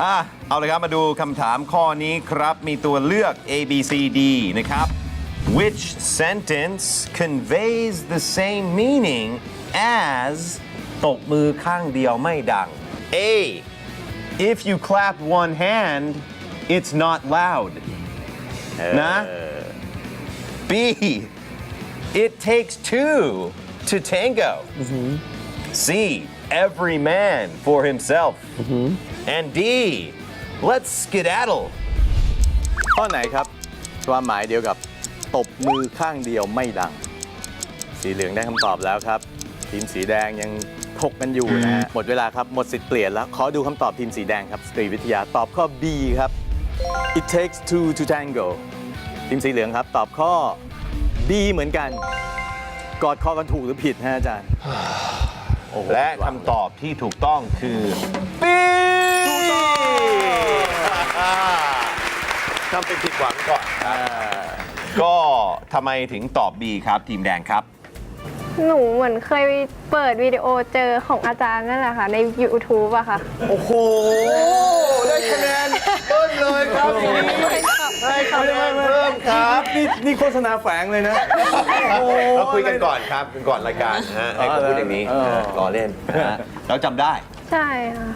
อ่ะเอาเลยครับมาดูคำถามข้อนี้ครับ มีตัวเลือก A B C D นะครับ Which sentence conveys the same meaning as ตบมือข้างเดียวไม่ดัง A If you clap one hand it's not loud นะ B It takes two to tango C Every man for himself and D Let's skedaddle ข้อไหนครับความหมายเดียวกับตบมือข้างเดียวไม่ดัง สีเหลืองได้คำตอบแล้วครับ ทีมสีแดงยังถกกันอยู่นะฮะหมดเวลาครับ หมดสิทธิ์เปลี่ยนแล้ว ขอดูคำตอบทีมสีแดงครับสตรีวิทยาตอบข้อ B ครับ it takes two to tango ทีมสีเหลืองครับ ตอบข้อ B เหมือนกัน กอดคอกันถูกหรือผิดฮะอาจารย์โอ้โห และคำตอบที่ถูกต้องคือ B ทำเป็นผิดหวังก่อนอ่าก็ทำไมถึงตอบ B ครับ ทีมแดงครับ หนูเหมือนเคยเปิดวิดีโอเจอของอาจารย์นั่นแหละค่ะ ใน YouTube อะค่ะ โอ้โห ได้คะแนนเพิ่มเลยครับ ทีนี้ได้คะแนนเพิ่มครับนี่นี่โฆษณาแฝงเลยนะ เราคุยกันก่อนครับก่อนรายการนะฮะให้เขาพูดอย่างนี้เออ นะฮะรอเล่นนะฮะเราจำได้ ใช่ค่ะ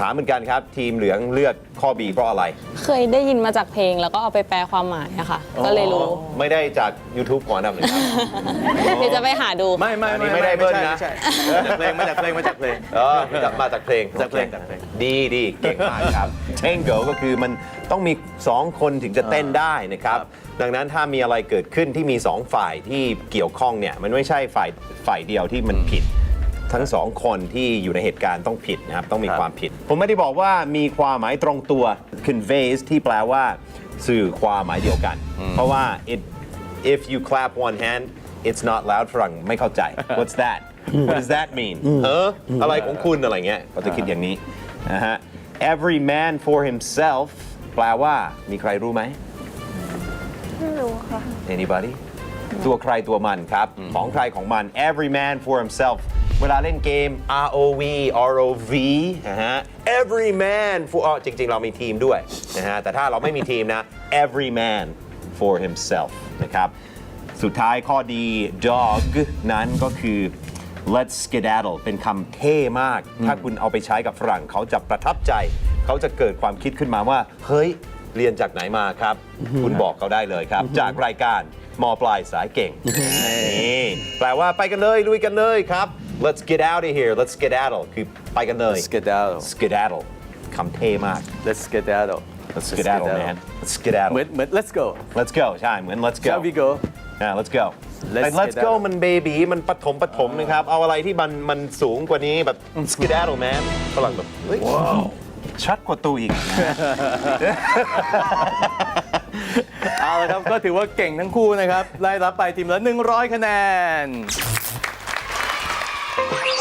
ถามเหมือนกันครับ ทีมเหลืองเลือกข้อ B เพราะอะไร เคยได้ยินมาจากเพลงแล้วก็เอาไปแปลความหมายอะค่ะ ก็เลยรู้ไม่ได้จาก YouTube ก่อนนะหนึ่งครับ เดี๋ยวจะไปหาดูไม่ไม่อันนี้ไม่ได้เบิ้ลนะไม่ใช่ไม่ใช่มาจากเพลงมาจากเพลง เออจับมาจากเพลงจากเพลงจากเพลง ดีดีเก่งมากครับ Tango ก็คือมันต้องมี 2 คนถึงจะเต้นได้นะครับ ดังนั้นถ้ามีอะไรเกิดขึ้นที่มี 2 ฝ่ายที่เกี่ยวข้องเนี่ย มันไม่ใช่ฝ่ายฝ่ายเดียวที่มันผิด ทั้งสองคนที่อยู่ในเหตุการณ์ต้องผิดนะครับต้องมีครับความผิด ผมไม่ได้บอกว่ามีความหมายตรงตัว conveys ที่แปลว่าสื่อความหมายเดียวกัน เพราะว่า it if you clap one hand it's not loud ฝรั่งไม่เข้าใจ what's that what does that mean เอออะไรของคุณอะไรเงี้ยเขาจะคิดอย่างนี้นะฮะ every man for himself แปลว่ามีใครรู้ไหมไม่รู้ค่ะ anybody ตัวใครตัวมันครับ ของใครของมัน every man for himself เวลาเล่นเกม ROV ROV นะฮะ every man for อ๋อจริง ๆ เรามีทีมด้วยนะฮะ แต่ถ้าเราไม่มีทีมนะ every man for himself นะครับ สุดท้ายข้อดี dog นั้นก็คือ let's skedaddle เป็นคำเท่มาก ถ้าคุณเอาไปใช้กับฝรั่งเขาจะประทับใจ เขาจะเกิดความคิดขึ้นมาว่า เฮ้ย เรียนจากไหนมาครับ คุณบอกเขาได้เลยครับ จากรายการมอปลายสายเก่งนี่แปลว่าไปกันเลยลุยกันเลยครับ let's get out of here let's skedaddle คือไปกันเลย skedaddle skedaddle คำเท่มาก let's skedaddle let's skedaddle man let's skedaddle เหมือนเหมือน let's go let's go ใช่ เหมือน let's go shall we go อ่า let's go Let's แต่ let's go skedaddle มันเบบีมันปฐมปฐมนะครับ เอาอะไรที่มันมันสูงกว่านี้แบบ skedaddle man ฝรั่งแบบเฮ้ยชัดกว่าตูอีก เอาละครับ ก็ถือว่าเก่งทั้งคู่นะครับ ได้รับไปทีมละ 100 คะแนน Bye.